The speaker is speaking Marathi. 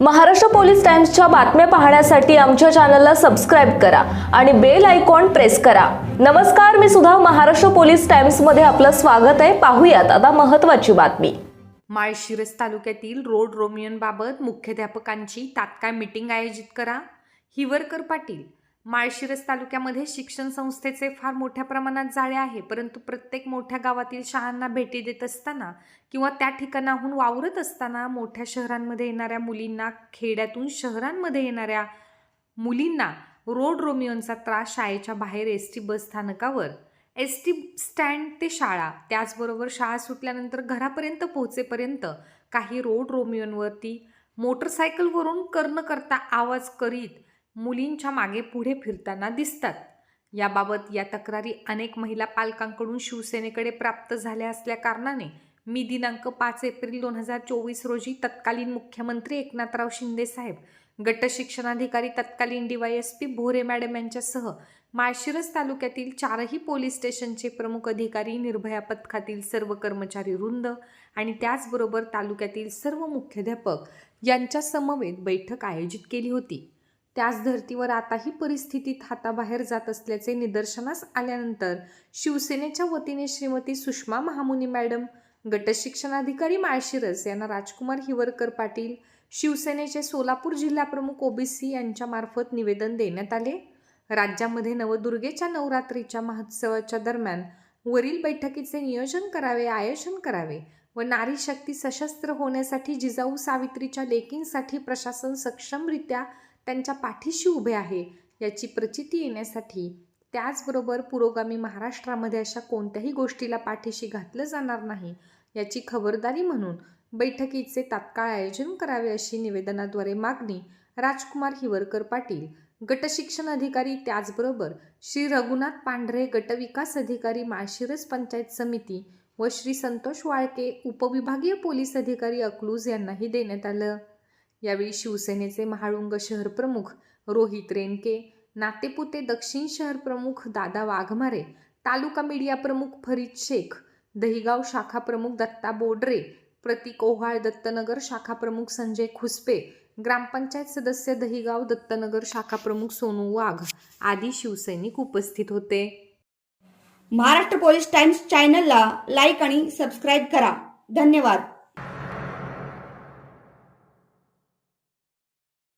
महाराष्ट्र पोलीस टाइम्सच्या बातम्या पाहण्यासाठी आमच्या चॅनलला सबस्क्राईब करा आणि बेल आयकॉन प्रेस करा. नमस्कार मी सुद्धा महाराष्ट्र पोलीस टाइम्समध्ये आपलं स्वागत आहे. पाहूयात आता महत्त्वाची बातमी. माळशिरस तालुक्यातील रोड रोमियनबाबत मुख्याध्यापकांची तात्काळ मीटिंग आयोजित करा. हिवरकर पाटील माळशिरस तालुक्यामध्ये शिक्षण संस्थेचे फार मोठ्या प्रमाणात जाळे आहे परंतु प्रत्येक मोठ्या गावातील शाळांना भेटी देत असताना किंवा त्या ठिकाणाहून वावरत असताना मोठ्या शहरांमध्ये येणाऱ्या मुलींना खेड्यातून शहरांमध्ये येणाऱ्या मुलींना रोड रोमिओनचा त्रास शाळेच्या बाहेर एस टी बस स्थानकावर एस टी स्टँड ते शाळा त्याचबरोबर शाळा सुटल्यानंतर घरापर्यंत पोहोचेपर्यंत काही रोड रोमिओनवरती मोटरसायकलवरून कर्ण करता आवाज करीत मुलींच्या मागे पुढे फिरताना दिसतात. याबाबत या तक्रारी अनेक महिला पालकांकडून शिवसेनेकडे प्राप्त झाल्या असल्याकारणाने मी दिनांक पाच एप्रिल दोन हजार चोवीस रोजी तत्कालीन मुख्यमंत्री एकनाथराव शिंदे साहेब गट शिक्षणाधिकारी तत्कालीन D Y S P Bhore madam यांच्यासह माळशिरस तालुक्यातील चारही पोलीस स्टेशनचे प्रमुख अधिकारी निर्भया पथकातील सर्व कर्मचारी वृंद आणि त्याचबरोबर तालुक्यातील सर्व मुख्याध्यापक यांच्या समवेत बैठक आयोजित केली होती. त्याच धर्तीवर आताही परिस्थितीत हाताबाहेर जात असल्याचे निदर्शनास आल्यानंतर शिवसेनेच्या वतीने श्रीमती सुषमा महामुनी मॅडम गटशिक्षणाधिकारी माळशिरस यांना राजकुमार हिवरकर पाटील शिवसेनेचे सोलापूर जिल्हाप्रमुख ओबीसी यांच्यामार्फत निवेदन देण्यात आले. राज्यामध्ये नवदुर्गेच्या नवरात्रीच्या महोत्सवाच्या दरम्यान वरील बैठकीचे नियोजन करावे आयोजन करावे व नारी शक्ती सशस्त्र होण्यासाठी जिजाऊ सावित्रीच्या लेकींसाठी प्रशासन सक्षमरित्या त्यांच्या पाठीशी उभे आहे याची प्रचिती येण्यासाठी त्याचबरोबर पुरोगामी महाराष्ट्रामध्ये अशा कोणत्याही गोष्टीला पाठीशी घातलं जाणार नाही याची खबरदारी म्हणून बैठकीचे तात्काळ आयोजन करावे अशी निवेदनाद्वारे मागणी राजकुमार हिवरकर पाटील गटशिक्षण अधिकारी त्याचबरोबर श्री रघुनाथ पांढरे गटविकास अधिकारी माळशिरस पंचायत समिती व श्री संतोष वाळके उपविभागीय पोलीस अधिकारी अकलूज यांनाही देण्यात आलं. यावेळी शिवसेनेचे महाळुंग शहर प्रमुख रोहित रेणके नातेपुते दक्षिण शहर प्रमुख दादा वाघमारे तालुका मीडिया प्रमुख फरीद शेख दहिगाव शाखा प्रमुख दत्ता बोडरे प्रतीक ओहाळ दत्तनगर शाखा प्रमुख संजय खुसपे ग्रामपंचायत सदस्य दहिगाव दत्तनगर शाखा प्रमुख सोनू वाघ आदी शिवसैनिक उपस्थित होते. महाराष्ट्र पोलीस टाइम्स चॅनलला लाईक आणि सबस्क्राईब करा. धन्यवाद.